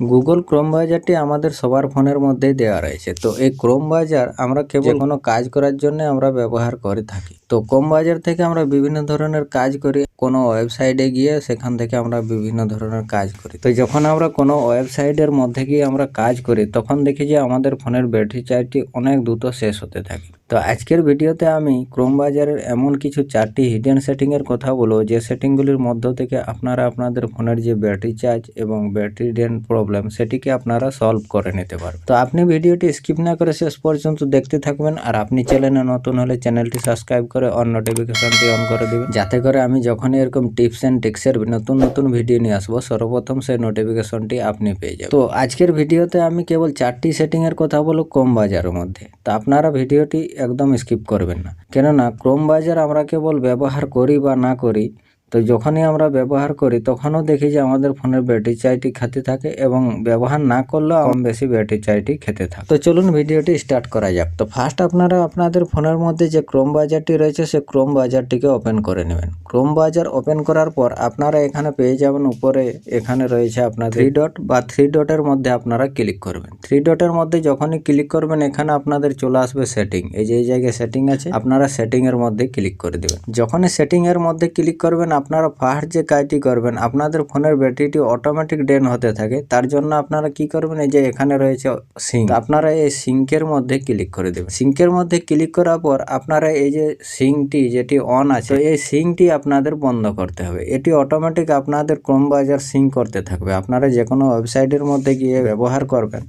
Google Chrome ব্রাউজারটি আমাদের সবার ফোনের মধ্যেই দেওয়া রয়েছে। তো এই ক্রোম ব্রাউজার আমরা কেবল কোনো কাজ করার জন্য আমরা ব্যবহার করে থাকি। তো ক্রোম ব্রাউজার থেকে আমরা বিভিন্ন ধরনের কাজ করি। কোনো ওয়েবসাইটে গিয়ে সেখান থেকে আমরা বিভিন্ন ধরনের কাজ করি। তো যখন আমরা কোনো ওয়েবসাইটের মধ্যে গিয়ে আমরা কাজ করি, তখন দেখি যে আমাদের ফোনের ব্যাটারি চার্জটি অনেক দ্রুত শেষ হতে থাকে। তো আজকের ভিডিওতে আমি ক্রোম বাজারের এমন কিছু চারটি হিডেন সেটিংয়ের কথা বলব, যে সেটিংগুলির মধ্য থেকে আপনারা আপনাদের ফোনের যে ব্যাটারি চার্জ এবং ব্যাটারি ড্রেন প্রবলেম সেটিকে আপনারা সলভ করে নিতে পারবেন। তো আপনি ভিডিওটি স্কিপ না করে শেষ পর্যন্ত দেখতে থাকবেন। আর আপনি চ্যানেলে নতুন হলে চ্যানেলটি সাবস্ক্রাইব করে অন নোটিফিকেশনটি অন করে দিবে। যাতে করে আমি যখনই এরকম টিপস অ্যান্ড টিক্সের নতুন নতুন ভিডিও নিয়ে আসব, সর্বপ্রথম সেই নোটিফিকেশনটি আপনি পেয়ে যাবেন। তো আজকের ভিডিওতে আমি কেবল চারটি সেটিংয়ের কথা বলব কম বাজারের মধ্যে। তা আপনারা ভিডিওটি একদম স্কিপ করবেন না। কেননা ক্রোম বাজার আমরা কেবল ব্যবহার করি বা না করি তো যখনই আমরা ব্যবহার করি, তখনও দেখি যে আমাদের ফোনের ব্যাটারি চার্জটি খেতে থাকে এবং ব্যবহার না করলেও কম বেশি ব্যাটারি চার্জটি খেতে থাকে। তো চলুন ভিডিওটি স্টার্ট করা যাক। তো ফার্স্ট আপনারা আপনাদের ফোনের মধ্যে যে ক্রোম বাজারটি রয়েছে, সে ক্রোম বাজারটিকে ওপেন করে নেবেন। ক্রোম বাজার ওপেন করার পর আপনারা এখানে পেয়ে যাবেন, উপরে এখানে রয়েছে আপনার থ্রি ডট বা থ্রি ডটের মধ্যে আপনারা ক্লিক করবেন। থ্রি ডটের মধ্যে যখনই ক্লিক করবেন, এখানে আপনাদের চলে আসবে সেটিং এই যে, এই জায়গায় সেটিং আছে, আপনারা সেটিং এর মধ্যে ক্লিক করে দেবেন। যখনই সেটিং এর মধ্যে ক্লিক করবেন আপনারা ফার্স্ট যে কাজটি করবেন, আপনাদের ফোনের ব্যাটারিটি অটোমেটিক ড্রেন হতে থাকে। তার জন্য আপনারা কি করবেন, এই যে এখানে রয়েছে সিঙ্ক। আপনারা এই সিঙ্কের মধ্যে ক্লিক করে দেবেন। সিঙ্কের মধ্যে ক্লিক করার পর আপনারা এই যে সিঙ্কটি যেটি অন আছে, এই সিঙ্কটি আপনাদের বন্ধ করতে হবে। এটি অটোমেটিক আপনাদের ক্রোম বাজার সিঙ্ক করতে থাকবে। আপনারা যে কোনো ওয়েবসাইটের মধ্যে গিয়ে ব্যবহার করবেন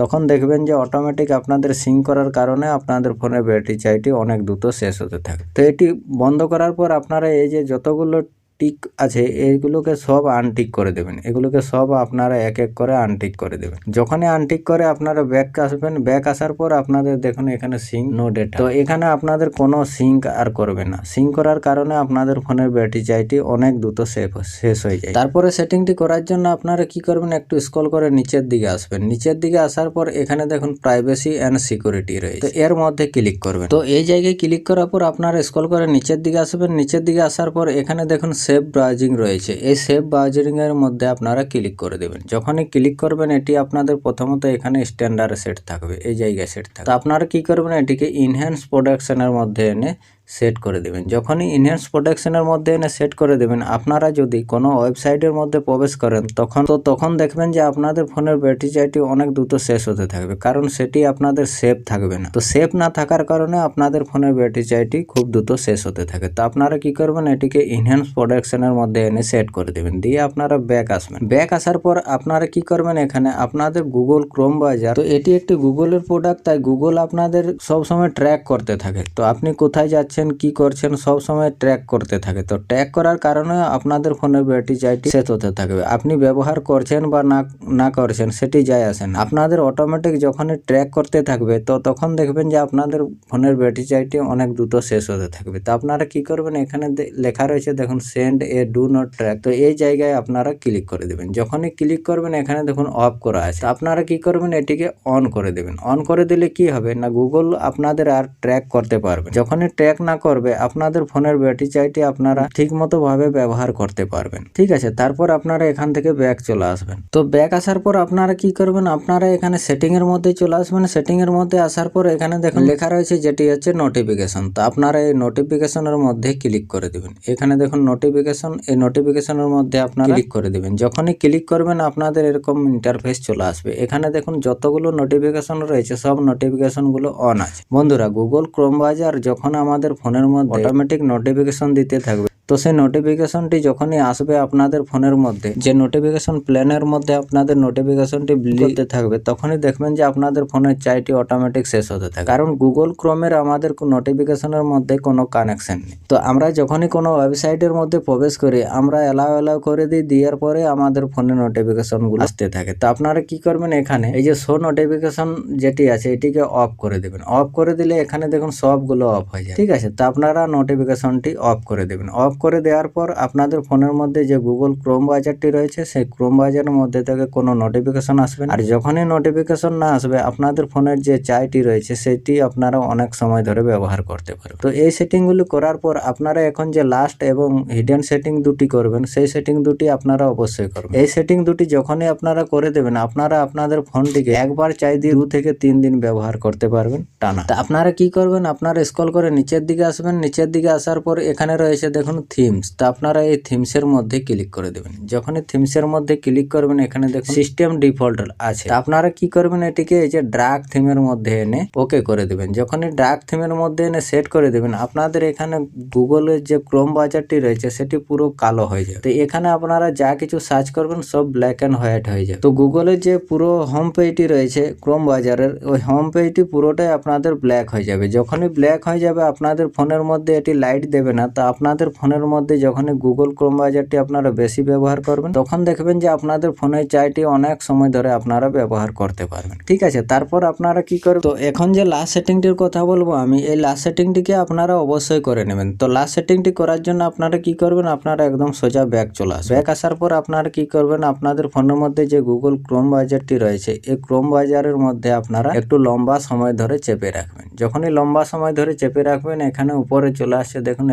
তখন দেখবেন যে অটোমেটিক আপনাদের সিং করার কারণে আপনাদের ফোনের ব্যাটারি চাইটি অনেক দ্রুত শেষ হতে থাকে। তো এটি বন্ধ করার পর আপনারা এই যে যতগুলো টিক আছে এইগুলোকে সব আনটিক করে দেবেন। এগুলোকে সব আপনারা এক এক করে আনটিক করে দেবেন। যখনই আনটিক করে আপনারা ব্যাক আসবেন, ব্যাক আসার পর আপনাদের দেখুন এখানে সিঙ্ক নো ডেটা তো এখানে আপনাদের কোনো সিঙ্ক আর করবে না। সিঙ্ক করার কারণে আপনাদের ফোনের ব্যাটারি চার্জটি অনেক দ্রুত সেফ শেষ হয়ে যায়। তারপরে সেটিংটি করার জন্য আপনারা কি করবেন, একটু স্ক্রল করে নিচের দিকে আসবেন। নিচের দিকে আসার পর এখানে দেখুন প্রাইভেসি অ্যান্ড সিকিউরিটি রয়েছে। তো এর মধ্যে ক্লিক করবেন। তো এই জায়গায় ক্লিক করার পর আপনারা স্ক্রল করে নিচের দিকে আসবেন। নিচের দিকে আসার পর এখানে দেখুন সেভ ব্রাউজিং রয়েছে। এই সেভ ব্রাউজিংয়ের মধ্যে আপনারা ক্লিক করে দেবেন। যখনই ক্লিক করবেন, এটি আপনাদের প্রথমত এখানে স্ট্যান্ডার্ড সেট থাকবে, এই জায়গায় সেট থাকবে। আপনারা কি করবেন, এটিকে ইনহ্যান্স প্রোডাকশনের মধ্যে এনে সেট করে দেবেন। যখনই ইনহ্যান্স প্রোটেকশনের মধ্যে এনে সেট করে দেবেন, আপনারা যদি কোনো ওয়েবসাইটের মধ্যে প্রবেশ করেন, তখন তো তখন দেখবেন যে আপনাদের ফোনের ব্যাটারি চার্জটি অনেক দ্রুত শেষ হতে থাকবে, কারণ সেটি আপনাদের সেফ থাকবে না। তো সেফ না থাকার কারণে আপনাদের ফোনের ব্যাটারি চার্জটি খুব দ্রুত শেষ হতে থাকে। তো আপনারা কি করবেন, এটিকে ইনহ্যান্স প্রোটেকশনের মধ্যে এনে সেট করে দেবেন, দিয়ে আপনারা ব্যাক আসবেন। ব্যাক আসার পর আপনারা কি করবেন এখানে, আপনাদের গুগল ক্রোম বাজার তো এটি একটি গুগলের প্রোডাক্ট তাই গুগল আপনাদের সবসময় ট্র্যাক করতে থাকে। তো আপনি কোথায় যাচ্ছেন কি করছেন, সব সময় ট্র্যাক করতে থাকে। তো ট্র্যাক করার কারণে আপনাদের ফোনের ব্যাটারি চার্জটি শেষ হতে থাকবে। আপনি ব্যবহার করছেন বা না না করছেন, সেটি যায় আসে না। আপনাদের অটোমেটিক যখনই ট্র্যাক করতে থাকবে, তো তখন দেখবেন যে আপনাদের ফোনের ব্যাটারি চার্জটি অনেক দ্রুত শেষ হতে থাকবে। তো আপনারা কি করবেন, এখানে লেখা রয়েছে, দেখুন send a do not track তো এই জায়গায় আপনারা ক্লিক করে দেবেন। যখনই ক্লিক করবেন, এখানে দেখুন অফ করা আছে। আপনারা কি করবেন, এটিকে অন করে দেবেন। অন করে দিলে কি হবে, না গুগল আপনাদের আর ট্র্যাক করতে পারবে যখনই ট্র্যাক না করবে আপনাদের ফোনের ব্যাটারি চাইটি আপনারা ঠিক মতো ভাবে ব্যবহার করতে পারবেন। ঠিক আছে? তারপর আপনারা এখান থেকে ব্যাক চলে আসবেন। তো ব্যাক আসার পর আপনারা কি করবেন? আপনারা এখানে সেটিং এর মধ্যে চলে আসবেন। সেটিং এর মধ্যে আসার পর এখানে দেখুন লেখা রয়েছে যেটি হচ্ছে নোটিফিকেশন তো আপনারা এই নোটিফিকেশনের মধ্যে ক্লিক করে দিবেন। এখানে দেখুন নোটিফিকেশন এই নোটিফিকেশনের মধ্যে আপনারা ক্লিক করে দিবেন। যখনই ক্লিক করবেন আপনাদের এরকম ইন্টারফেস চলে আসবে। এখানে দেখুন যতগুলো নোটিফিকেশন রয়েছে সব নোটিফিকেশনগুলো অন আছে। বন্ধুরা গুগল ক্রোম বাজার যখন আমাদের ফোনের মধ্যে অটোমেটিক নোটিফিকেশন দিতে থাকবে। তো সেই নোটিফিকেশনটি যখনই আসবে আপনাদের ফোনের মধ্যে যে নোটিফিকেশন প্ল্যানের মধ্যে আপনাদের নোটিফিকেশনটি করতে থাকবে তখনই দেখবেন যে আপনাদের ফোনের চাইটি অটোমেটিক শেষ হতে থাকে। কারণ গুগল ক্রোমের আমাদের নোটিফিকেশনের মধ্যে কোনো কানেকশন নেই। তো আমরা যখনই কোনো ওয়েবসাইটের মধ্যে প্রবেশ করি আমরা এলাও এলাও করে দিই দেওয়ার পরে আমাদের ফোনে নোটিফিকেশনগুলো আসতে থাকে। তো আপনারা কি করবেন এখানে এই যে শো নোটিফিকেশন যেটি আছে এটিকে অফ করে দেবেন। অফ করে দিলে এখানে দেখুন সবগুলো অফ হয়ে যায়। ঠিক আছে? তো আপনারা নোটিফিকেশনটি অফ করে দেবেন। অফ করে দেওয়ার পর আপনাদের ফোনের মধ্যে যে গুগল ক্রোম বাজারটি রয়েছে, সেই ক্রোম বাজারের মধ্যে থেকে কোনো নোটিফিকেশন আসবে। আর যখনই নোটিফিকেশন না আসবে, আপনাদের ফোনের যে চাইটি রয়েছে, সেটি আপনারা অনেক সময় ধরে ব্যবহার করতে পারবেন। তো এই সেটিংগুলি করার পর আপনারা এখন যে লাস্ট এবং হিডেন সেটিং দুটি করবেন, সেই সেটিং দুটি আপনারা অবশ্যই করবেন। এই সেটিং দুটি যখনই আপনারা করে দেবেন, আপনারা আপনাদের ফোনটিকে একবার চাই দিয়ে দু থেকে তিন দিন ব্যবহার করতে পারবেন, টানা। আপনারা কি করবেন? আপনারা স্ক্রল করে নিচের দিকে আসবেন। নিচের দিকে আসার পর এখানে রয়েছে, দেখুন থিমস তা আপনারা এই থিমসের মধ্যে ক্লিক করে দেবেন। যখনই থিমসের মধ্যে ক্লিক করবেন, এখানে দেখুন সিস্টেম ডিফল্ট আছে। আপনারা কি করবেন এটিকে, এই যে ড্রাগ থিমের মধ্যে এনে ওকে করে দেবেন। যখনই ড্রাগ থিমের মধ্যে এনে সেট করে দেবেন, আপনাদের এখানে গুগলের যে ক্রোম বাজারটি রয়েছে, সেটি পুরো কালো হয়ে যাবে। তো এখানে আপনারা যা কিছু সার্চ করবেন, সব ব্ল্যাক অ্যান্ড হোয়াইট হয়ে যাবে। তো গুগলের যে পুরো হোম পেজটি রয়েছে ক্রোম বাজারের, ওই হোম পেজটি পুরোটাই আপনাদের ব্ল্যাক হয়ে যাবে। যখনই ব্ল্যাক হয়ে যাবে, আপনাদের ফোনের মধ্যে এটি লাইট দেবে না, তা আপনাদের ফোনের মধ্যে যখনই গুগল ক্রোম বাজারটি আপনারা বেশি ব্যবহার করবেন, তখন দেখবেন যে আপনাদের ফোনের চাইটি অনেক সময় ধরে আপনারা ব্যবহার করতে পারবেন। ঠিক আছে, তারপর আপনারা কি করবেন? তো এখন যে লাস্ট সেটিংটির কথা বলব আমি, এই লাস্ট সেটিংটিকে আপনারা অবশ্যই করে নেবেন। তো লাস্ট সেটিংটি করার জন্য আপনারা কি করবেন? আপনারা একদম সোজা ব্যাক চলে আসবেন। ব্যাক আসার পর আপনারা কি করবেন? আপনাদের ফোনের মধ্যে যে গুগল ক্রোম বাজারটি রয়েছে, এই ক্রোম বাজারের মধ্যে আপনারা একটু লম্বা সময় ধরে চেপে রাখবেন। যখনই লম্বা সময় ধরে চেপে রাখবেন, এখানে উপরে চলে আসছে, দেখুন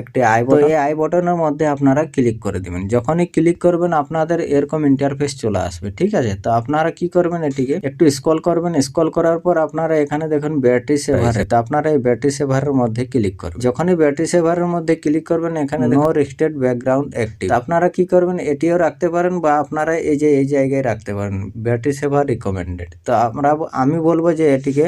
একটি আই বটন এই আই বটনের মধ্যে আপনারা ক্লিক করে দিবেন। যখনই ক্লিক করবেন আপনাদের এরকম ইন্টারফেস চলে আসবে ঠিক আছে? তো আপনারা কি করবেন এটিকে? একটু স্ক্রল করবেন। স্ক্রল করার পর আপনারা এখানে দেখুন ব্যাটারি সেভার তো আপনারা এই ব্যাটারি সেভারের মধ্যে ক্লিক করবেন। যখনই ব্যাটারি সেভারের মধ্যে ক্লিক করবেন এখানে নো রেস্টেড ব্যাকগ্রাউন্ড অ্যাক্টিভ আপনারা কি করবেন? এটিও রাখতে পারেন বা আপনারা এই যে এই জায়গায় রাখতে পারেন। ব্যাটারি সেভার রিকমেন্ডেড তো আমরা আমি বলব যে এটিকে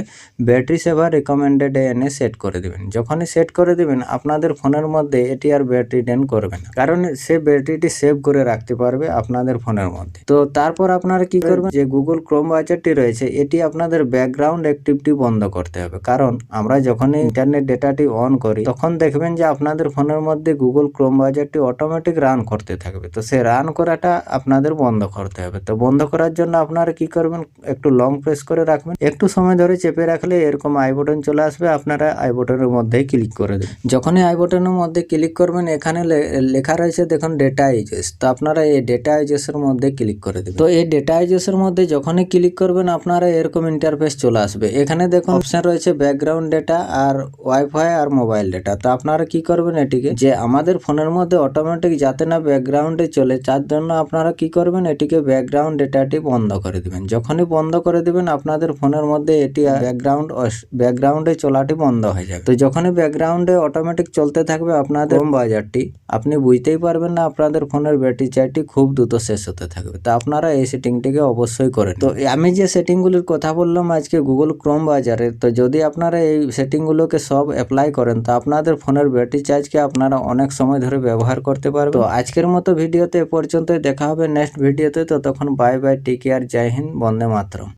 ব্যাটারি সেভার রিকমেন্ডেড এনে সেট করে দিবেন। যখনই সেট করে দিবেন আপনাদের ফোনের মধ্যে এটি আর ব্যাটারি ড্রেন করবে না। কারণ সে ব্যাটারিটি সেভ করে রাখতে পারবে আপনাদের ফোনের মধ্যে। তো তারপর আপনারা কি করবেন? যে গুগল ক্রোম বাজারটি রয়েছে এটি আপনাদের ব্যাকগ্রাউন্ড অ্যাক্টিভিটি বন্ধ করতে হবে। কারণ আমরা যখনই ইন্টারনেট ডেটাটি অন করি তখন দেখবেন যে আপনাদের ফোনের মধ্যে গুগল ক্রোম বাজারটি অটোমেটিক রান করতে থাকবে। তো সে রান করাটা আপনাদের বন্ধ করতে হবে। তো বন্ধ করার জন্য আপনারা কি করবেন? একটু লং প্রেস করে রাখবেন। একটু সময় ধরে চেপে রাখলে এরকম আই বটন চলে আসবে আপনারা আই বটনের মধ্যেই ক্লিক করে দেবেন। যখনই আই বটনের মধ্যে ক্লিক করবেন এখানে লে- লেখা রয়েছে দেখুন ডেটা ইউজেস তো আপনারা এই ডেটা ইউজেসের মধ্যে ক্লিক করে দেবেন। তো এই ডেটা ইউজেসের মধ্যে যখনই ক্লিক করবেন আপনারা এরকম ইন্টারফেস চলে আসবে। এখানে দেখুন অপশন রয়েছে ব্যাকগ্রাউন্ড ডেটা আর ওয়াইফাই আর মোবাইল ডেটা তো আপনারা কি করবেন এটিকে? যে আমাদের ফোনের মধ্যে অটোমেটিক যাতে না ব্যাকগ্রাউন্ডে চলে তার জন্য আপনারা কি করবেন? এটিকে ব্যাকগ্রাউন্ড ডেটাটি বন্ধ করে দেবেন। যখনই বন্ধ করে দিবেন আপনাদের ফোনের মধ্যে এটি ব্যাকগ্রাউন্ড ব্যাকগ্রাউন্ডে চলাটি বন্ধ হয়ে যাবে। তো যখনই ব্যাকগ্রাউন্ডে অটোমেটিক চলতে থাকবে আপনাদের হোম বাজারটি আপনি বুঝতেই পারবেন না আপনাদের ফোনের ব্যাটারি চার্জটি খুব দ্রুত শেষ হতে থাকবে। তো আপনারা এই সেটিংটিকে অবশ্যই করেন। তো আমি যে সেটিংগুলির কথা বললাম আজকে গুগল ক্রোম বাজারে, তো যদি আপনারা এই সেটিংগুলোকে সব অ্যাপ্লাই করেন, তো আপনাদের ফোনের ব্যাটারি চার্জকে আপনারা অনেক সময় ধরে ব্যবহার করতে পারবেন। তো আজকের মতো ভিডিওতে এ পর্যন্তই, দেখা হবে নেক্সট ভিডিওতে তো তখন bye bye, take care, Jai Hind, Vande Mataram.